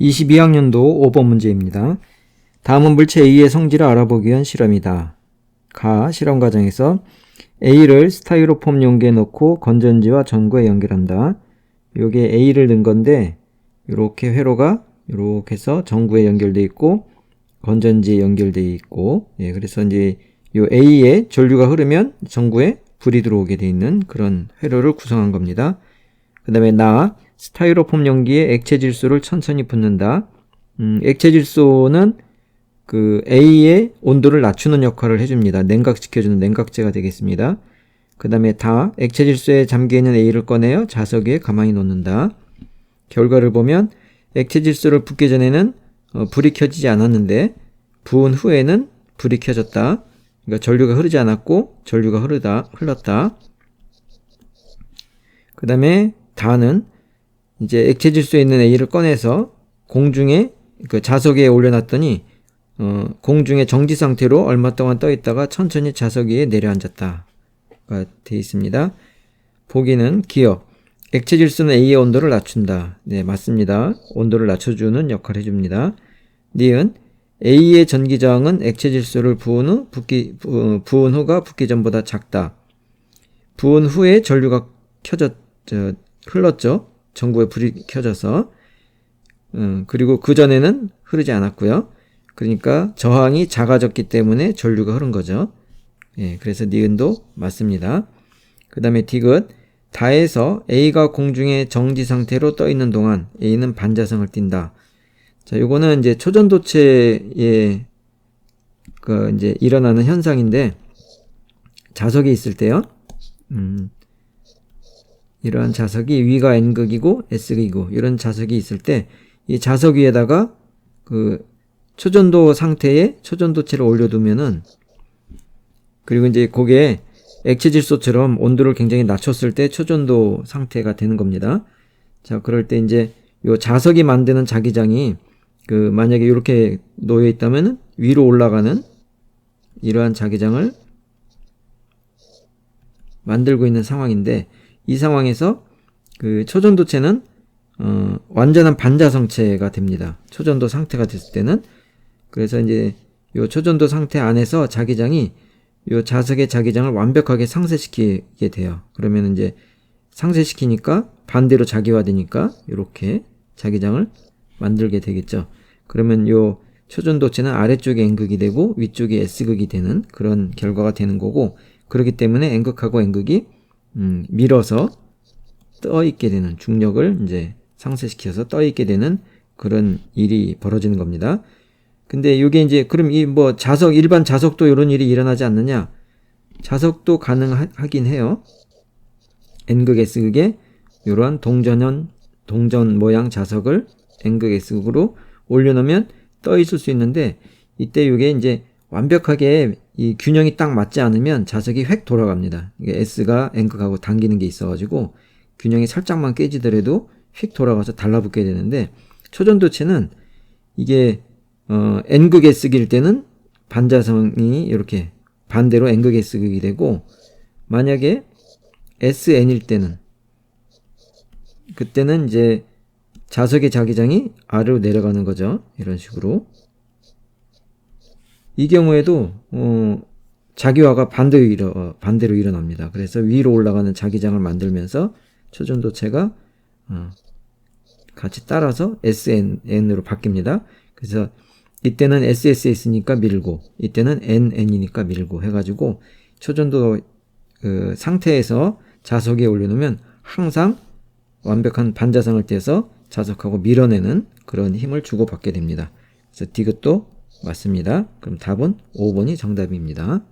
22학년도 5번 문제입니다. 다음은 물체 A의 성질을 알아보기 위한 실험이다. 가 실험 과정에서 A를 스타이로폼 용기에 넣고 건전지와 전구에 연결한다. 요게 A를 넣은 건데 이렇게 회로가 이렇게 해서 전구에 연결돼 있고 건전지에 연결돼 있고 예, 그래서 이제 요 A에 전류가 흐르면 전구에 불이 들어오게 돼 있는 그런 회로를 구성한 겁니다. 그 다음에 나 스타이로폼 용기에 액체 질소를 천천히 붓는다. 음, 액체 질소는 그 A의 온도를 낮추는 역할을 해줍니다. 냉각시켜주는 냉각제가 되겠습니다. 그 다음에 다 액체 질소에 잠겨 있는 A를 꺼내어 자석 위에 가만히 놓는다. 결과를 보면 액체 질소를 붓기 전에는 어, 불이 켜지지 않았는데 부은 후에는 불이 켜졌다. 그러니까 전류가 흐르지 않았고 전류가 흐르다 흘렀다. 그 다음에 다는 이제 액체 질소에 있는 A를 꺼내서 공중에 그 자석 위에 올려놨더니 어, 공중에 정지 상태로 얼마 동안 떠 있다가 천천히 자석 위에 내려앉았다가 되어 있습니다. 보기는 기억. 액체 질소는 A의 온도를 낮춘다. 네, 맞습니다. 온도를 낮춰주는 역할을 해줍니다. 니은 A의 전기 저항은 액체 질소를 부은 후 붓기 부, 부은 후가 붓기 전보다 작다. 부은 후에 전류가 켜졌 저, 흘렀죠. 전구에 불이 켜져서 음, 그리고 그 전에는 흐르지 않았고요. 그러니까 저항이 작아졌기 때문에 전류가 흐른 거죠. 예, 그래서 니은도 맞습니다. 그 다음에 디귿 다에서 A가 공중에 정지 상태로 떠 있는 동안 A는 반자성을 띈다. 자, 요거는 이제 초전도체에 그 이제 일어나는 현상인데 자석이 있을 때요. 음, 이러한 자석이 위가 N극이고 S극이고 이런 자석이 있을 때 이 자석 위에다가 그 초전도 상태에 초전도체를 올려두면은 그리고 이제 거기에 액체 질소처럼 온도를 굉장히 낮췄을 때 초전도 상태가 되는 겁니다. 자, 그럴 때 이제 요 자석이 만드는 자기장이 그 만약에 이렇게 놓여 있다면은 위로 올라가는 이러한 자기장을 만들고 있는 상황인데 이 상황에서 그 초전도체는 어, 완전한 반자성체가 됩니다. 초전도 상태가 됐을 때는 그래서 이제 요 초전도 상태 안에서 자기장이 요 자석의 자기장을 완벽하게 상쇄시키게 돼요. 그러면 이제 상쇄시키니까 반대로 자기화되니까 이렇게 자기장을 만들게 되겠죠. 그러면 요 초전도체는 아래쪽에 N극이 되고 위쪽에 S극이 되는 그런 결과가 되는 거고 그렇기 때문에 N극하고 N극이 음, 밀어서 떠 있게 되는 중력을 이제 상쇄시켜서 떠 있게 되는 그런 일이 벌어지는 겁니다. 근데 이게 이제 그럼 이 뭐 자석 일반 자석도 이런 일이 일어나지 않느냐? 자석도 가능하긴 해요. N극 S극에 이러한 동전형 동전 모양 자석을 N극 S극으로 올려놓으면 떠 있을 수 있는데 이때 이게 이제 완벽하게 이 균형이 딱 맞지 않으면 자석이 획 돌아갑니다. 이게 S가 N극하고 당기는 게 있어가지고 균형이 살짝만 깨지더라도 휙 돌아가서 달라붙게 되는데 초전도체는 이게 어, N극 S극일 때는 반자성이 이렇게 반대로 N극 S극이 되고 만약에 SN일 때는 그때는 이제 자석의 자기장이 아래로 내려가는 거죠. 이런 식으로. 이 경우에도 어, 자기화가 반대로, 일어, 반대로 일어납니다. 그래서 위로 올라가는 자기장을 만들면서 초전도체가 어, 같이 따라서 SN으로 바뀝니다. 그래서 이때는 SSS니까 밀고 이때는 NN이니까 밀고 해가지고 초전도 그 상태에서 자석에 올려놓으면 항상 완벽한 반자성을 떼서 자석하고 밀어내는 그런 힘을 주고받게 됩니다. 그래서 디귿도 맞습니다. 그럼 답은 5번이 정답입니다.